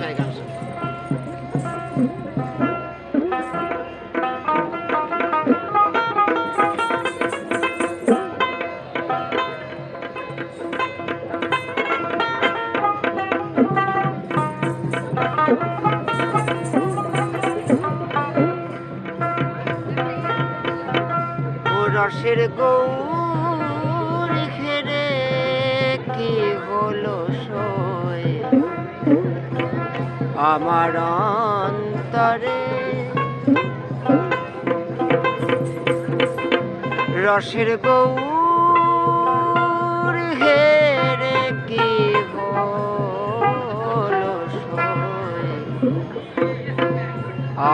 মশাই গান শুনি। ও রসের গৌর আমার অন্তরে। রসের গৌর ঘেরে কি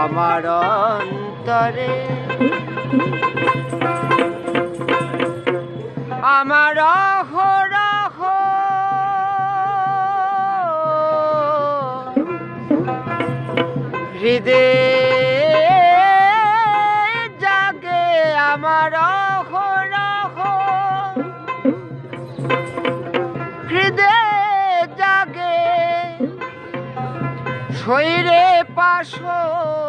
আমার অন্তরে। আমার হৃদয় জাগে আমার হৃদয় জাগে শৈরে পাশরানা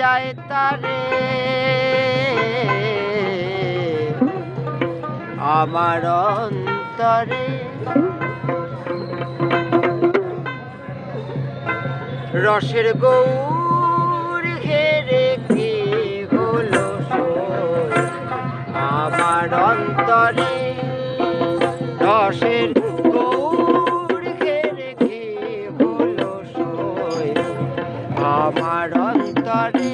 যায় তারে। আমার অন্তরে রসের গৌর ঘেরে কি হলো? আমার অন্তরে রসের গৌর ঘেরে কি হলো? আমার অন্তরে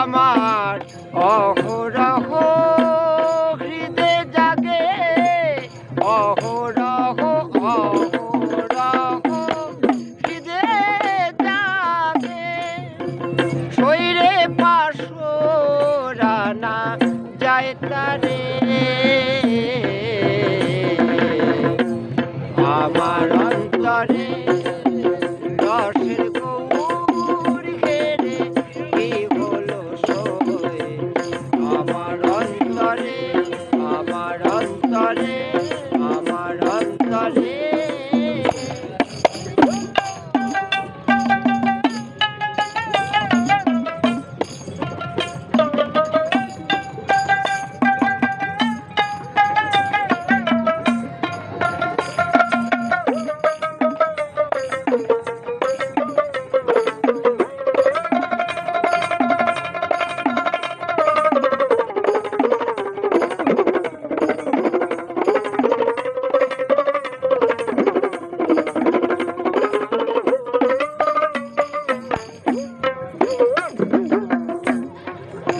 আমার অহরহ শৈরে পাশরানা যায় তারে। আমার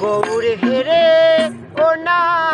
গৌর হেরে ও নাগরি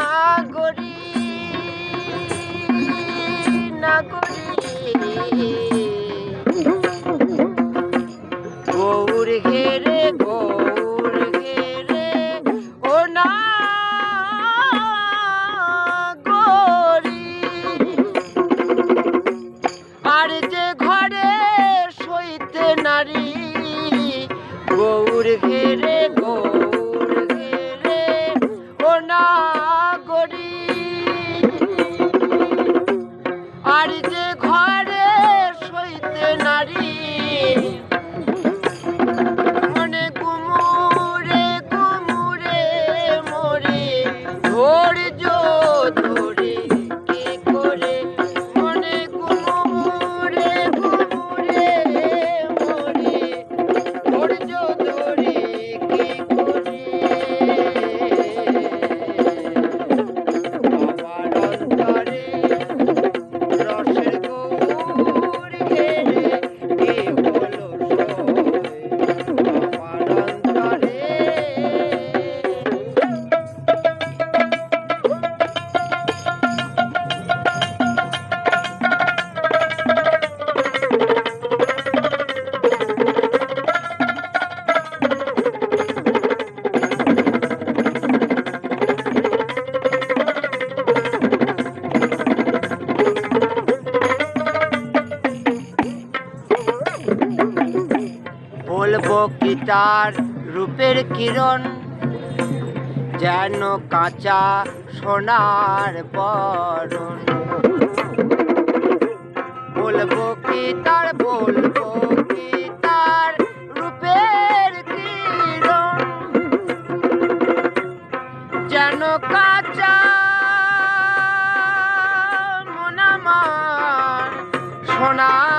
কি তার রূপের কিরণ যেন কাঁচা সোনার বরণ। বলব কি তার বলব কি তার রূপের কিরণ যেন কাঁচা সোনার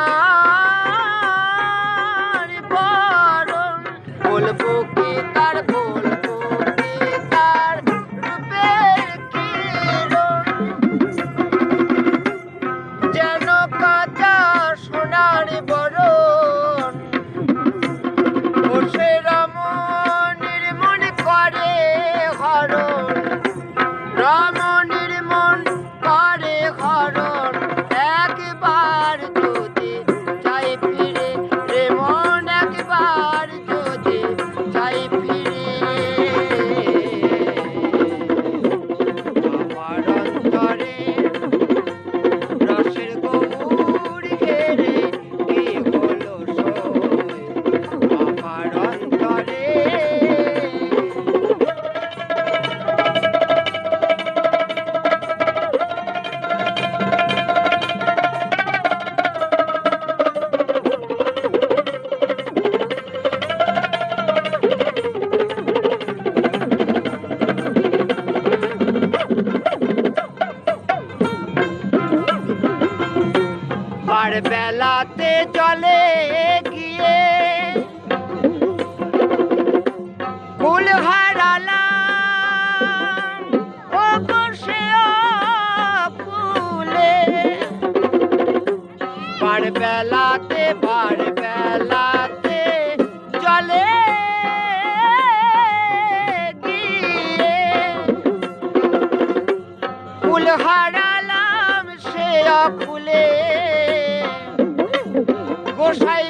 আর বেলাতে চলে গিয়ে ফুল হারালাম। ও বসে ফুলে। বার বেলাতে বার বেলাতে চলে গিয়ে ফুল হারালাম সে ফুলে। গোসাই